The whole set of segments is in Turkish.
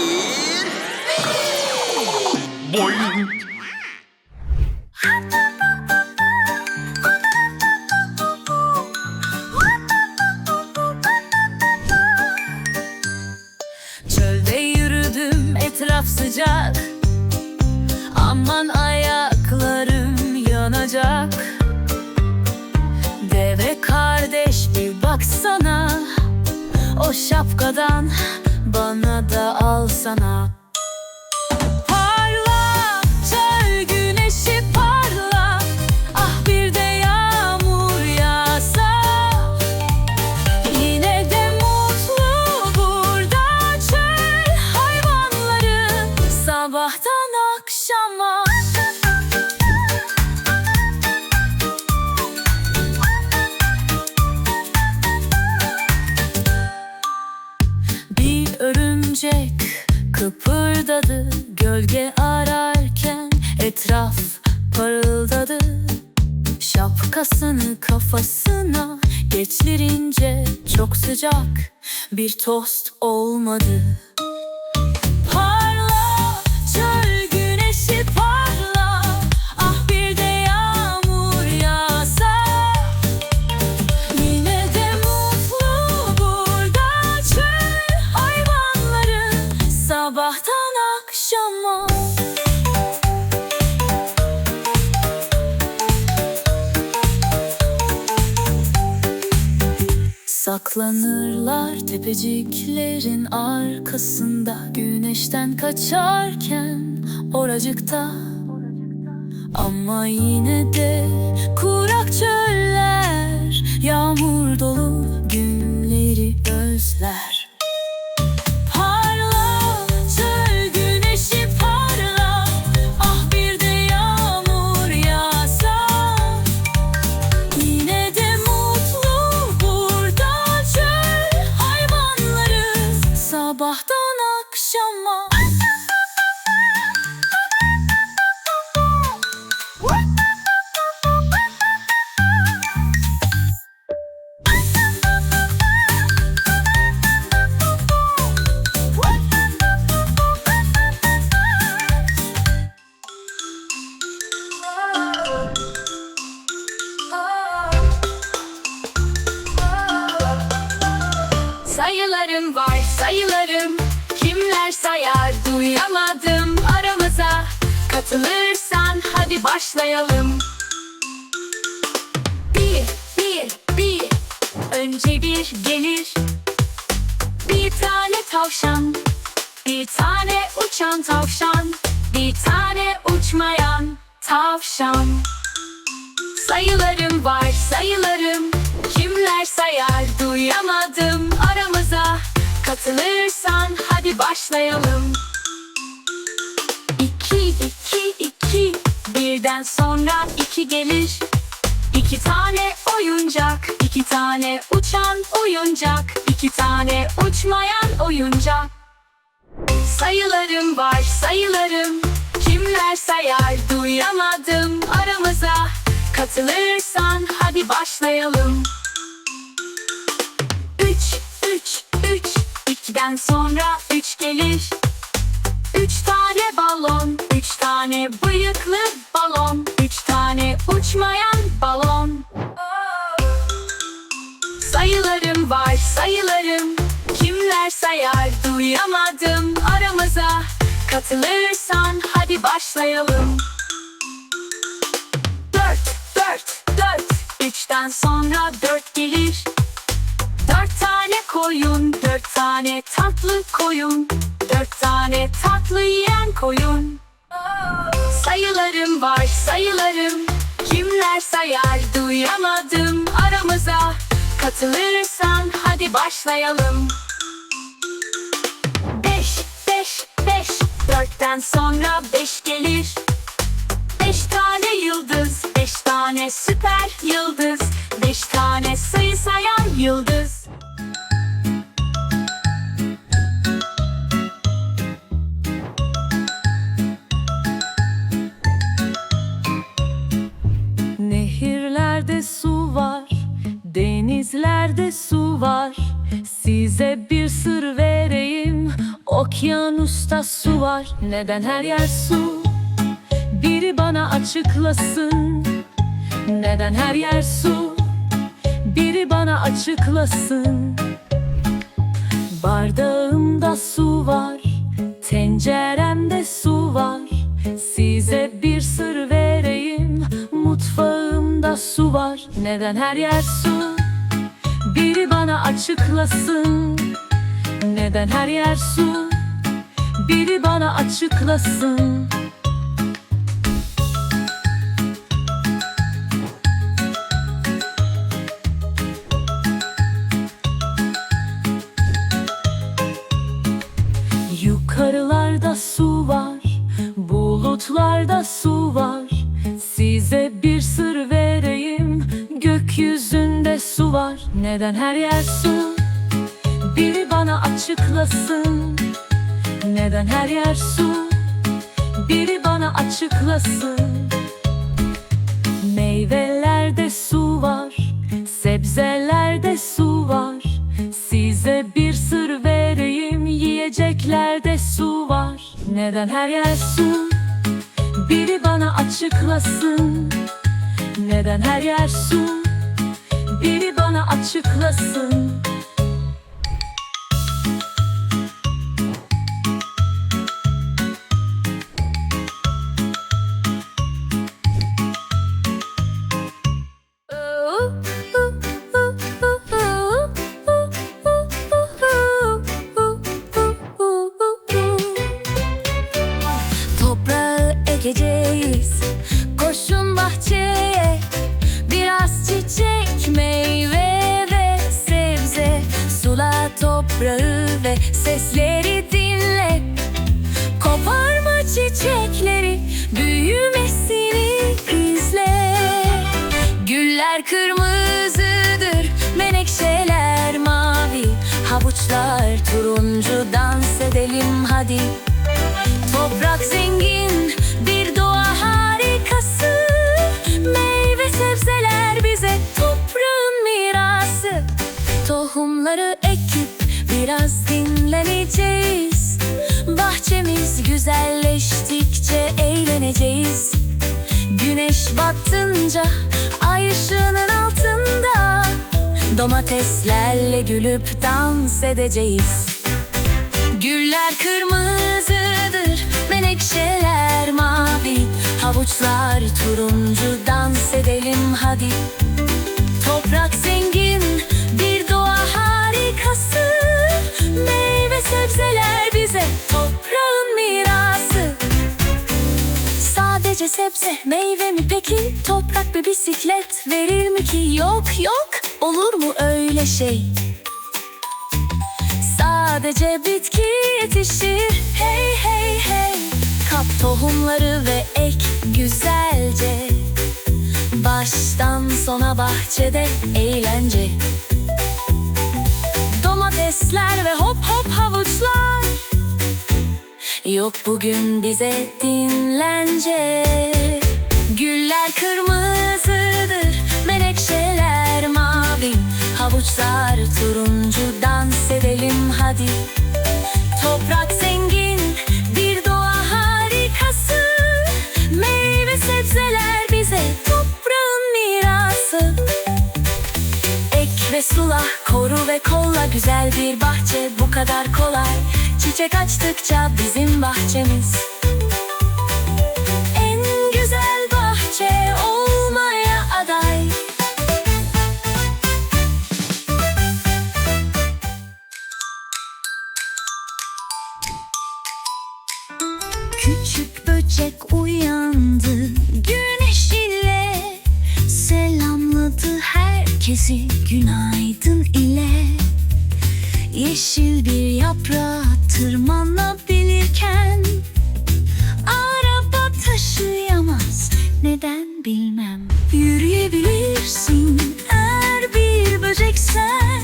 bir... Boing. Çölde yürüdüm etraf sıcak. Aman ayaklarım yanacak. Deve kardeş bir baksana O şapkadan bana da alsana Şapkasını kafasına geçirince çok sıcak bir tost olmadı. Saklanırlar tepeciklerin arkasında. Güneşten kaçarken oracıkta. Ama yine de Sabahtan akşama. Sayılarım var Katılırsan hadi başlayalım. Bir, bir, bir. Önce bir gelir. Bir tane tavşan Bir tane uçan tavşan Bir tane uçmayan tavşan. Sayılarım var sayılarım. Kimler sayar duyamadım aramıza. Katılırsan hadi başlayalım İki iki. İki Birden sonra iki gelir. İki tane oyuncak iki tane uçan oyuncak iki tane uçmayan oyuncak. Sayılarım var sayılarım. Kimler sayar duyamadım aramıza. Katılırsan hadi başlayalım. Üç, üç, üç. İkiden sonra üç gelir. Üç tane balon tane bıyıklı balon Üç tane uçmayan balon. Sayılarım var sayılarım. Kimler sayar duyamadım. Aramıza Katılırsan hadi başlayalım. Dört, dört, dört. Üçten sonra dört gelir. Dört tane koyun, dört tane tatlı koyun. Dört tane tatlı yiyen koyun Sayılarım var sayılarım. Kimler sayar duyamadım. Aramıza Katılırsan hadi başlayalım. Beş, beş, beş. Dörtten sonra beş gelir. Beş tane yıldız Beş tane süper yıldız. Beş tane sayı sayan yıldız Su var, denizlerde su var. Size bir sır vereyim, Okyanusta su var. Neden her yer su? Biri bana açıklasın. Neden her yer su? Biri bana açıklasın. Bardağımda su var Tenceremde su var. Size bir sır vereyim su var. Neden her yer su? Biri bana açıklasın. Neden her yer su? Biri bana açıklasın Neden her yer su? Biri bana açıklasın. Neden her yer su? Biri bana açıklasın. Meyvelerde su var, sebzelerde su var. Size bir sır vereyim, yiyeceklerde su var. Neden her yer su? Biri bana açıklasın. Neden her yer su? Biri bana açıklasın. Toprağı sesleri dinle. Koparma çiçekleri Büyümesini izle. Güller kırmızıdır Menekşeler mavi. Havuçlar turuncu Dans edelim hadi. Toprak zengin bir doğa harikası. Meyve sebzeler bize toprağın mirası. Tohumları biraz dinleneceğiz. Bahçemiz güzelleştikçe eğleneceğiz. Güneş battınca ay ışığının altında Domateslerle gülüp dans edeceğiz. Güller kırmızıdır, menekşeler mavi. Havuçlar turuncu, dans edelim hadi sebze, meyve mi peki? Toprak bir bisiklet verir mi ki? Yok yok, olur mu öyle şey? Sadece bitki yetişir hey hey hey Kap tohumları ve ek güzelce Baştan sona bahçede eğlence Domatesler ve hop hop havuçlar Yok bugün bize dinlence. Güller kırmızıdır, menekşeler mavi. Havuçlar turuncu, dans edelim hadi. Toprak ve kolla güzel bir bahçe bu kadar kolay. Çiçek açtıkça bizim bahçemiz. En güzel bahçe olmaya aday. Küçük böcek uyandı güneş ile Selamladı herkesi. Günaydın Yeşil bir yaprağa tırmanabilirken Araba taşıyamaz. Neden bilmem. Yürüyebilirsin eğer bir böceksen.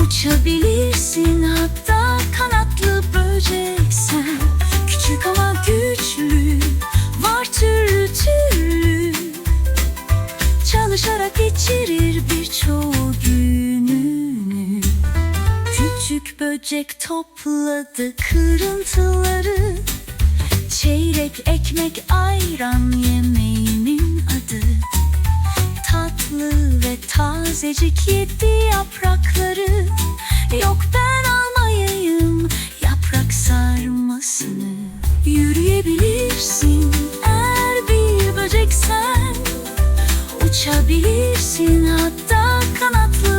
Uçabilirsin hatta kanatlı böceksen böcek topladı kırıntıları. Çeyrek ekmek ayran yemeğinin adı. Tatlı ve tazecik yedi yaprakları. Yok ben almayayım yaprak sarmasını. Yürüyebilirsin eğer bir böceksen. Uçabilirsin hatta kanatlı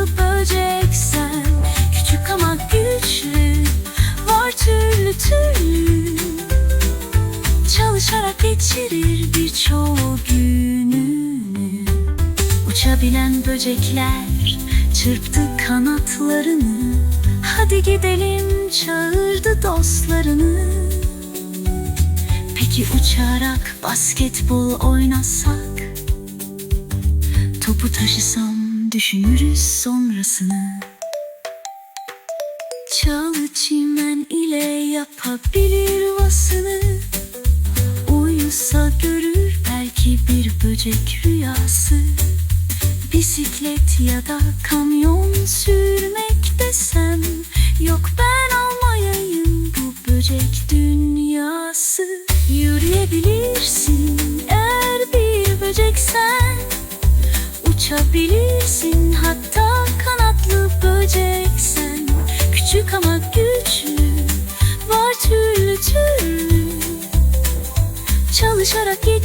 geçirir birçok gününü. Uçabilen böcekler çırptı kanatlarını. Hadi gidelim çağırdı dostlarını. Peki uçarak basketbol oynasak? Topu taşısam düşünürüz sonrasını. Çalı çimen ile yapabilir yuvasını Uyusa görür belki bir böcek rüyası. Bisiklet ya da kamyon sürmek desem Yok ben almayayım bu böcek dünyası. Yürüyebilirsin eğer bir böceksen Uçabilirsin hatta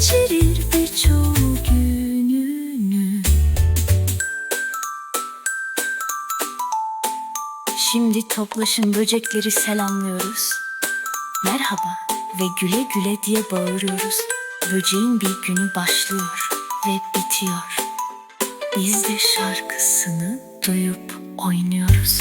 geçirir birçok gününü. Şimdi toplaşın böcekleri selamlıyoruz. Merhaba ve güle güle diye bağırıyoruz. Böceğin bir günü başlıyor ve bitiyor. Biz de şarkısını duyup oynuyoruz